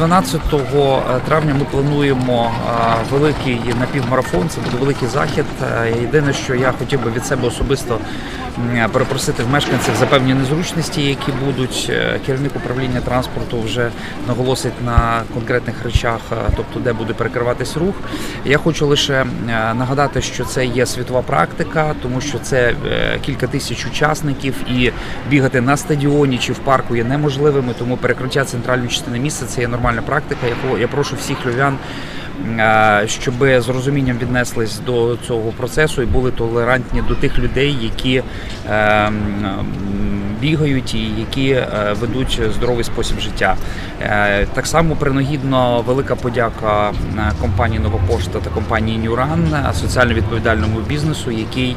12 травня ми плануємо е, великий напівмарафон. Це буде великий захід. Е, Єдине, що я хотів би від себе особисто перепросити в мешканців за певні незручності, які будуть. Е, Керівник управління транспорту вже наголосить на конкретних речах, е, тобто де буде перекриватись рух. Я хочу лише е, нагадати, що це є світова практика, тому що це е, кілька тисяч учасників і бігати на стадіоні чи в парку є неможливими, тому перекриття центральної частини міста це є нормальна практика. яку Я прошу всіх львів'ян, е, щоб з розумінням віднеслись до цього процесу і були толерантні до тих людей, які е, бігають і які е, ведуть здоровий спосіб життя. Е, Так само принагідно велика подяка е, компанії Нова Пошта та компанії Нюран соціально відповідальному бізнесу, який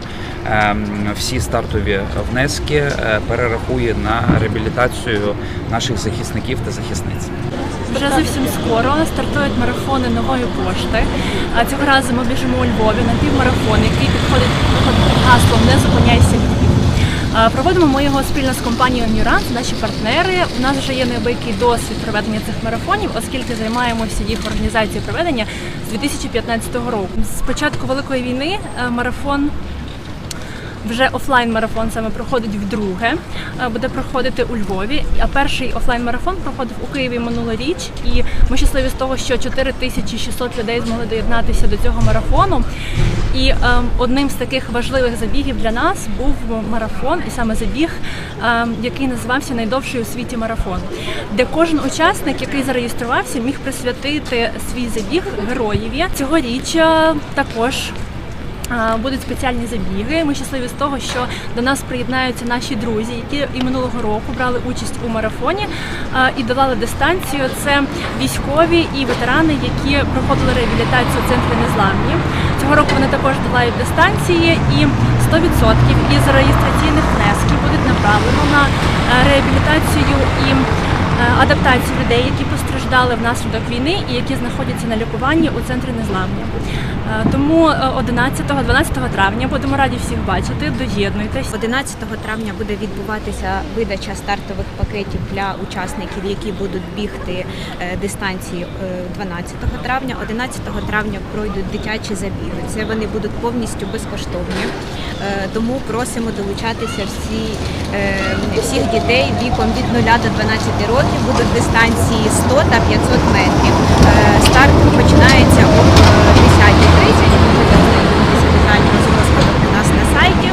всі стартові внески перерахує на реабілітацію наших захисників та захисниць. Вже зовсім скоро стартують марафони нової пошти. А Цього разу ми біжимо у Львові на півмарафон, який підходить під гаслом Не зупиняйся Проводимо ми його спільно з компанією Нюран, наші партнери. У нас вже є неабиякий досвід проведення цих марафонів, оскільки займаємося їх організацією проведення з 2015 року. З початку великої війни е, марафон вже офлайн-марафон саме проходить вдруге, е, буде проходити у Львові. А перший офлайн-марафон проходив у Києві минулоріч, і ми щасливі з того, що 4600 людей змогли доєднатися до цього марафону. І е, одним з таких важливих забігів для нас був марафон, і саме забіг, е, який називався Найдовший у світі марафон, де кожен учасник, який зареєструвався, міг присвятити свій забіг героєві. Цьогоріч е, також Будуть спеціальні забіги. Ми щасливі з того, що до нас приєднаються наші друзі, які і минулого року брали участь у марафоні і долали дистанцію. Це військові і ветерани, які проходили реабілітацію у центрі незламні. Цього року вони також долають дистанції, і 100% із реєстраційних внесків будуть направлено на е, реабілітацію і е, адаптацію людей, які постраждали внаслідок війни і які знаходяться на лікуванні у центрі незламні. Е, Тому 11-12 травня будемо раді всіх бачити. Доєднуйтесь. 11 травня буде відбуватися видача стартових пакетів для учасників, які будуть бігти е, дистанції е, 12 травня. 11 травня пройдуть дитячі забіги. Це вони будуть повністю безкоштовні. Е, Тому просимо долучатися всі, е, всіх дітей віком від 0 до 12 років. Будуть дистанції 100 та 500 метрів. Е, Старт починається о е, 10.30. Можете ознайомитися детально з розкладом у нас на сайті.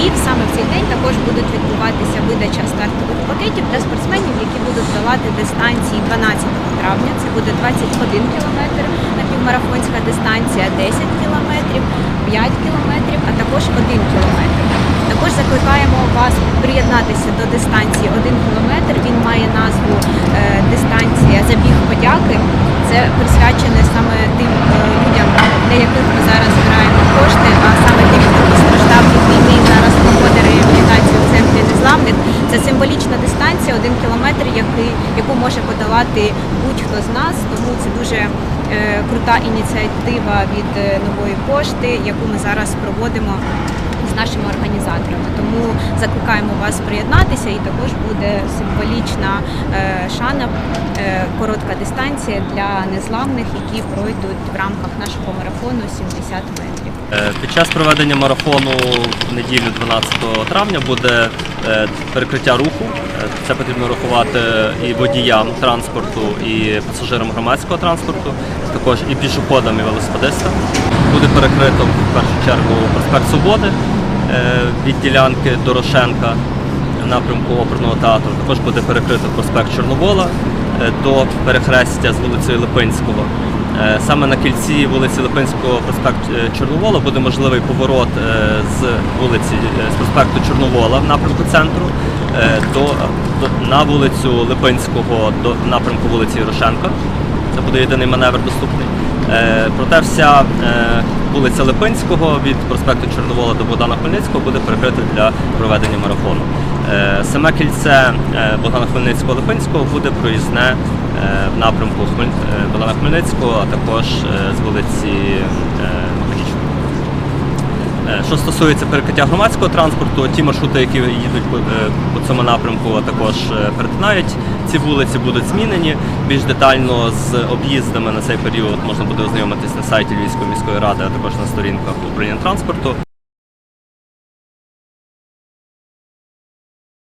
І саме в цей день також будуть відбуватися видача стартових пакетів для спортсменів, які будуть долати дистанції 12 травня. Це буде 21 кілометр напівмарафонська дистанція, 10 кілометрів, 5 кілометрів, а також 1 кілометр. Також закликаємо вас приєднатися до дистанції 1 кілометр. Він має назву е, дистанція. Це присвячене саме тим е, людям, для яких ми зараз збираємо кошти, а саме тим, хто постраждав від війни і зараз проходить реабілітацію в центрі незламних. Це символічна дистанція, один кілометр, який, яку може подолати будь-хто з нас. Тому це дуже е, крута ініціатива від е, нової пошти, яку ми зараз проводимо нашими організаторами. Тому закликаємо вас приєднатися, і також буде символічна е, шана, е, коротка дистанція для незламних, які пройдуть в рамках нашого марафону 70 метрів. Е, Під час проведення марафону в неділю 12 травня буде перекриття руху. Це потрібно рахувати і водіям транспорту, і пасажирам громадського транспорту, також і пішоходам, і велосипедистам. Буде перекрито в першу чергу проспект Свободи від ділянки Дорошенка напрямку оперного театру. Також буде перекрито проспект Чорновола е, до перехрестя з вулицею Липинського. Е, Саме на кільці вулиці Липинського проспект е, Чорновола буде можливий поворот е, з вулиці е, з проспекту Чорновола в напрямку центру е, до, до на вулицю Липинського до напрямку вулиці Ярошенка. Це буде єдиний маневр доступний. Е, Проте вся е, вулиця Липинського від проспекту Чорновола до Богдана Хмельницького буде перекрита для проведення марафону. Е, Саме кільце Богдана Хмельницького Липинського буде проїзне в напрямку Богдана Хмельницького, а також з вулиці Що стосується перекриття громадського транспорту, ті маршрути, які їдуть по, е, цьому напрямку, також е, перетинають ці вулиці, будуть змінені. Більш детально з об'їздами на цей період можна буде ознайомитись на сайті Львівської міської ради, а також на сторінках управління транспорту.